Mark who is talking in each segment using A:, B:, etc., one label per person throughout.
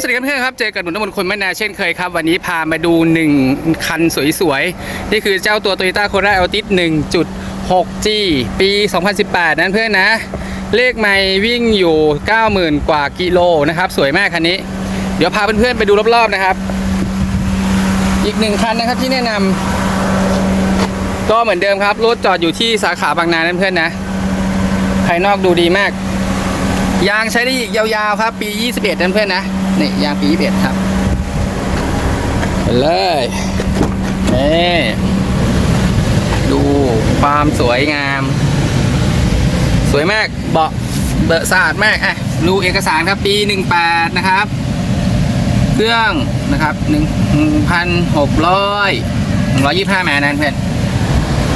A: สวัสดีครับเพื่อนครับ เจอกับหนุ่มน้ำมนต์คนแม่นาเช่นเคยครับ วันนี้พามาดู 1 คันสวยๆ นี่คือเจ้าตัว Toyota Corolla Altis 1.6G ปี 2018 นั้นเพื่อนนะ เลขไม่วิ่งอยู่ 90,000 กว่ากิโลนะครับ สวยมากคันนี้ เดี๋ยวพาเพื่อนๆไปดูรอบๆนะครับ อีกหนึ่งคันนะครับที่แนะนำก็เหมือนเดิมครับ รถจอดอยู่ที่สาขาบางนานั่นเพื่อนนะภายนอกดูดีมาก ยางใช้ได้อีกยาวๆครับ ปี 21นั่นเพื่อนนะนี่ยางปี 21 ครับไปเลยนี่ดูความสวยงาม สวยมากเบาะเบอะสะอาดมากอะดูเอกสารครับปี 18 นะครับ เครื่องนะครับ 1,600 125แมนั่นเพื่อน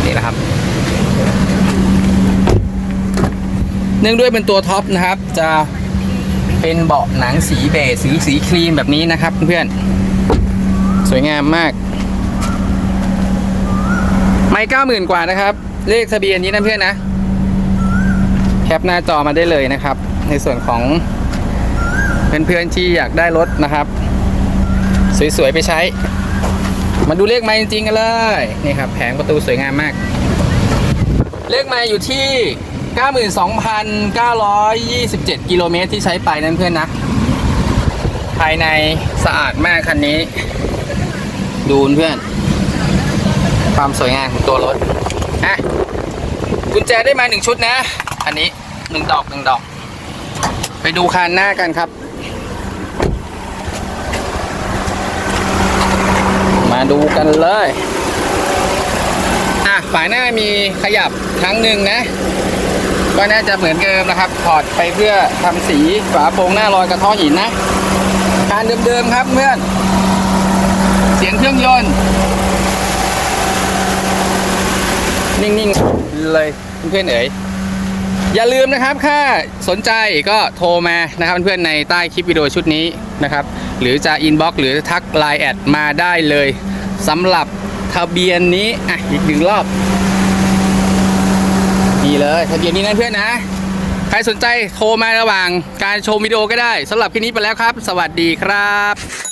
A: นี่แหละครับ เนื่องด้วยเป็นตัวท็อปนะครับ จะเป็นเบาะหนังสีเบจสีสีครีมแบบนี้นะครับเพื่อนๆสวยงามมาก ไม่เก้าหมื่นกว่านะครับ เลขทะเบียนนี้นะเพื่อนนะ แคปหน้าจอมาได้เลยนะครับ ในส่วนของเพื่อนๆที่อยากได้รถนะครับ สวยๆไปใช้ มาดูเลขไม้จริงๆกันเลยนี่ครับแผงประตูสวยงามมาก เลขไม้อยู่ที่ 92,927 กิโลเมตรที่ใช้ไปนั่นเพื่อนนะ ภายในสะอาดมากคันนี้ ดูเพื่อน ความสวยงามของตัวรถอะกุญแจได้มาหนึ่งชุดนะ อันนี้หนึ่งดอกหนึ่งดอก ไปดูคันหน้ากันครับ มาดูกันเลยอะฝาหน้ามีขยับครั้งหนึ่งนะ ก็น่าจะเหมือนเดิมนะครับ ถอดไปเพื่อทำสีฝาโปรงหน้ารอยกระท้อหินนะการเดิมๆครับเพื่อน เสียงเครื่องยนต์ นิ่งๆเลยเพื่อนเอ๋ยอย่าลืมนะครับถ้าสนใจก็โทรมานะครับเพื่อนในใต้คลิปวิดีโอชุดนี้นะครับ หรือจะอินบ็อกซ์หรือทักไลน์แอดมาได้เลยสำหรับทะเบียนนี้อะอีกหนึ่งรอบ นี่เลยทะเบียนนี้นะเพื่อนนะ ใครสนใจโทรมาระหว่างการชมวิดีโอก็ได้สำหรับคลิปนี้ไปแล้วครับ สวัสดีครับ